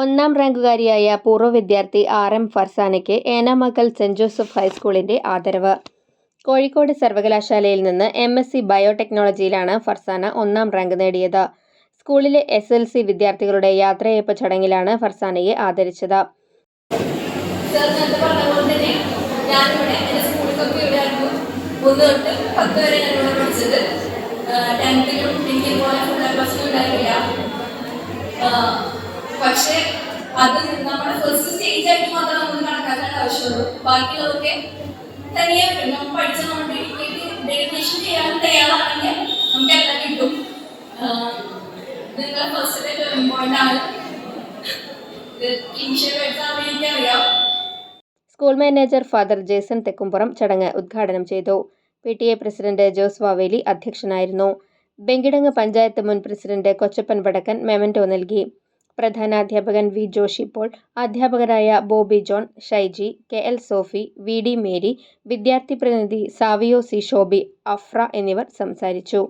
ഒന്നാം റാങ്കുകാരിയായ പൂർവ വിദ്യാർത്ഥി ആർ എം ഫർസാനയ്ക്ക് ഏനാമക്കൽ സെന്റ് ജോസഫ് ഹൈസ്കൂളിന്റെ ആദരവ്. കോഴിക്കോട് സർവകലാശാലയിൽ നിന്ന് എം എസ് സി ബയോടെക്നോളജിയിലാണ് ഫർസാന ഒന്നാം റാങ്ക് നേടിയത്. സ്കൂളിലെ എസ് എൽ സി വിദ്യാർത്ഥികളുടെ യാത്രയയപ്പ് ചടങ്ങിലാണ് ഫർസാനയെ ആദരിച്ചത്. പക്ഷേ അത് നമ്മുടെ ഫസ്റ്റ് സ്റ്റേജ് ആയിട്ട് മാത്രം നമുക്ക് കണക്കാക്കേണ്ട ആവശ്യമുള്ളൂ. ബാക്കിയുള്ളതൊക്കെ തനിയെ നമ്മൾ പഠിച്ച നമ്മൾ ഡെഡിക്കേഷൻ ചെയ്യാൻ തയ്യാറാണെങ്കിൽ നമുക്ക് എല്ലാം കിട്ടും. നിങ്ങളുടെ ഫസ്റ്റ് ടേണിംഗ് പോയിന്റ് ആണ്. School manager father Jason Thekkumpuram ചടങ്ങ് ഉദ്ഘാടനം ചെയ്തു. P T A president Jose Vaveli അധ്യക്ഷനായിരുന്നു. ബെങ്കിടങ്ങ് പഞ്ചായത്ത് മുൻ പ്രസിഡന്റ് കൊച്ചപ്പൻ വടക്കൻ മെമന്റോ നൽകി പ്രധാനാധ്യാപകൻ വി ജോഷി പോൾ അധ്യാപകരായ Bobby John Shaiji K L Sophie V D Mary വിദ്യാർത്ഥി പ്രതിനിധി സാവിയോ സി ഷോബി അഫ്ര എന്നിവർ സംസാരിച്ചു.